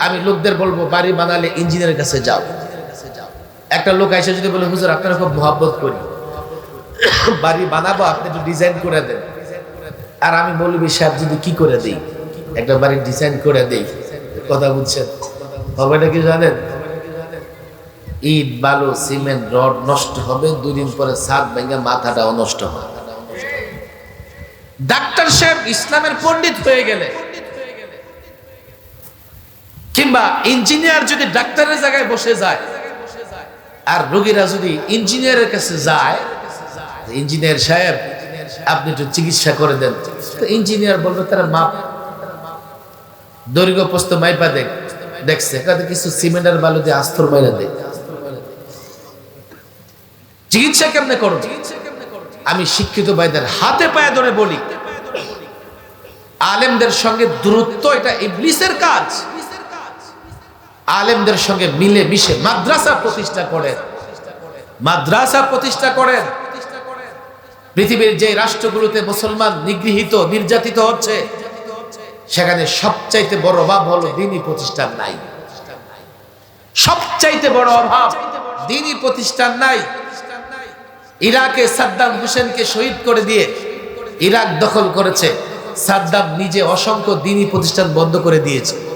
আমি লোকদের বলব, বাড়ি বানালে ইঞ্জিনিয়ারের কাছে যাও। একটা লোক এসে যদি বলে, হুজুর, আপনারা খুব মহাব্বত করি। বাড়ি বানাবো, আপনি একটু ডিজাইন করে দেন। আর আমি বলবি সাহেব যদি কি করে দেই? একটা বাড়ি ডিজাইন করে দেই। কথা বুঝছেন? হবে নাকি জানেন? ইট, বালু, সিমেন্ট, রড নষ্ট হবে, দুদিন পরে ছাদ ভেঙে মাথাটাও নষ্ট হবে। ডাক্তার সাহেব ইসলামের পণ্ডিত হয়ে গেলে কিংবা ইঞ্জিনিয়ার যদি ডাক্তারের জায়গায় বসে যায়, আর রোগীরা যদি ইঞ্জিনিয়ারের কাছে যায় ইঞ্জিনিয়ার সাহেব, আপনি একটু চিকিৎসা করে দেন। তো ইঞ্জিনিয়ার বলবে, তারা মাপ। দৈর্ঘ্য প্রস্ত মাইপা দেখ, দেখছে। কাদের কিছু সিমেন্ট আর বালু দিয়ে আস্তর মাইরা দেখ চিকিৎসা কেমনে করো? আমি শিক্ষিত ভাইদের হাতে পায়ে ধরে বলি, আলেমদের সঙ্গে দূরত্ব এটা ইবলিসের কাজ। আলেমদের সঙ্গে মিলে মিশে মাদ্রাসা প্রতিষ্ঠা করেন। মাদ্রাসা প্রতিষ্ঠা করেন। পৃথিবীর যে রাষ্ট্রগুলোতে মুসলমান নিগৃহীত, নির্যাতিত হচ্ছে, সেখানে সবচাইতে বড় অভাব হলো দিনই প্রতিষ্ঠান নাই। সবচাইতে বড় অভাব দিনই প্রতিষ্ঠান নাই। ইরাকে সাদ্দাম হোসেনকে শহীদ করে দিয়ে ইরাক দখল করেছে। সাদ্দাম নিজে অসংখ্য দিনই প্রতিষ্ঠান বন্ধ করে দিয়েছে।